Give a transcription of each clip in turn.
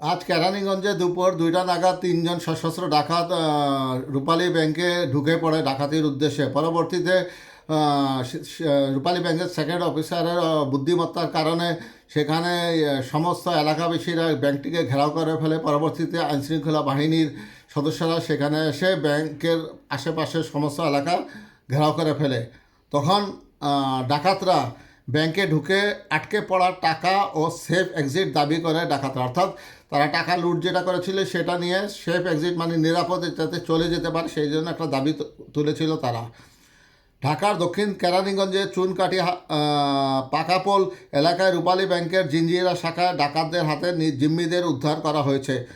আজ কেরানীগঞ্জে দুপুর দুইটা নাগাদ তিনজন সশস্ত্র ডাকাত রূপালী ব্যাংকে ঢুকে পড়ে ডাকাতির উদ্দেশ্যে। পরবর্তীতে রূপালী ব্যাংকের সেকেন্ড অফিসারের বুদ্ধিমত্তার কারণে সেখানে সমস্ত এলাকাবাসীরা ব্যাংকটিকে ঘেরাও করে ফেলে। পরবর্তীতে আইনশৃঙ্খলা বাহিনীর সদস্যরা সেখানে এসে ব্যাংকের আশেপাশের সমস্ত এলাকা ঘেরাও করে ফেলে। তখন ডাকাতরা ব্যাংকে ঢুকে আটকে পড়া টাকা ও সেফ এক্সিট দাবি করে ডাকাতরা। অর্থাৎ তারা টাকা লুট যেটা করেছিল সেটা নিয়ে সেফ এক্সিট মানে নিরাপদে যাতে চলে যেতে পারে, সেই জন্য একটা দাবি তুলেছিল তারা। ঢাকার দক্ষিণ কেরানীগঞ্জে চুনকাটি হা- পাকাপোল এলাকায় রূপালী ব্যাংকের জিঞ্জিরা শাখায় ডাকাতদের হাতে জিম্মিদের উদ্ধার করা হয়েছে।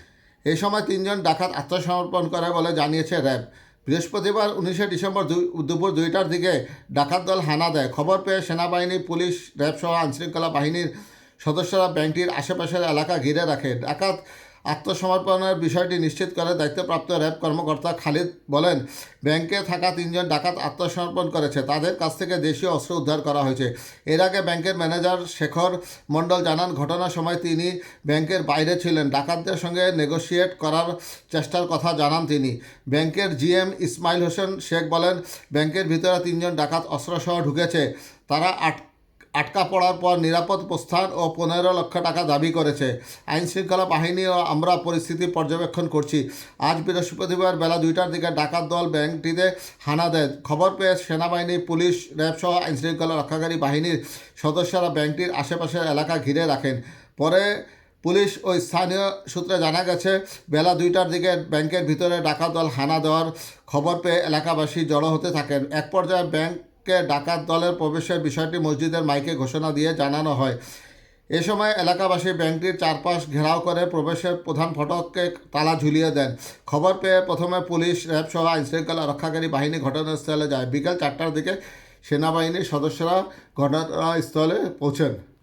এই সময় তিনজন ডাকাত আত্মসমর্পণ করে বলে জানিয়েছে র্যাব। বৃহস্পতিবার উনিশে ডিসেম্বর দুপুর দুইটার দিকে ডাকাত দল হানা দেয়। খবর পেয়ে সেনাবাহিনী, পুলিশ র্যাবসহ আইনশৃঙ্খলা বাহিনীর সদস্যরা ব্যাংকটির আশেপাশের এলাকা ঘিরে রাখে। ডাকাত আত্মসমর্পণের বিষয়টি নিশ্চিত করে দায়িত্বপ্রাপ্ত র্যাব কর্মকর্তা খালিদ বলেন, ব্যাংকে থাকা তিনজন ডাকাত আত্মসমর্পণ করেছে। তাদের কাছ থেকে দেশীয় অস্ত্র উদ্ধার করা হয়েছে। এর আগে ব্যাংকের ম্যানেজার শেখর মণ্ডল জানান, ঘটনার সময় তিনি ব্যাংকের বাইরে ছিলেন। ডাকাতদের সঙ্গে নেগোশিয়েট করার চেষ্টার কথা জানান তিনি। ব্যাংকের জিএম ইসমাইল হোসেন শেখ বলেন, ব্যাংকের ভিতরে তিনজন ডাকাত অস্ত্রসহ ঢুকেছে। তারা আট আটকা পড়ার পর নিরাপদ প্রস্থান ও পনেরো লক্ষ টাকা দাবি করেছে। আইন শৃঙ্খলা বাহিনী ও আমরা পরিস্থিতি পর্যবেক্ষণ করছি। আজ বৃহস্পতিবার বেলা দুইটার দিকে ডাকাত দল ব্যাংকটিতে হানা দেয়। খবর পেয়ে সেনাবাহিনী, পুলিশ, র্যাব সহ আইন শৃঙ্খলা রক্ষাকারী বাহিনীর সদস্যরা ব্যাংকটির আশেপাশের এলাকা ঘিরে রাখেন। পরে পুলিশ ও স্থানীয় সূত্রে জানা গেছে, বেলা দুইটার দিকে ব্যাংকের ভিতরে ডাকাত দল হানা দেওয়ার খবর পেয়ে এলাকাবাসী জড়ো হতে থাকেন। এক পর্যায়ে ব্যাংকে ডাকাত দলের প্রবেশের বিষয়টি মসজিদের মাইকে ঘোষণা দিয়ে জানানো হয়। এ সময় এলাকাবাসী ব্যাংকটির চারপাশ ঘেরাও করে প্রবেশের প্রধান ফটককে তালা ঝুলিয়ে দেন। খবর পেয়ে প্রথমে পুলিশ, র্যাব সহ আইনশৃঙ্খলা রক্ষাকারী বাহিনী ঘটনাস্থলে যায়। বিকেল চারটার দিকে সেনাবাহিনীর সদস্যরা ঘটনাস্থলে পৌঁছেন।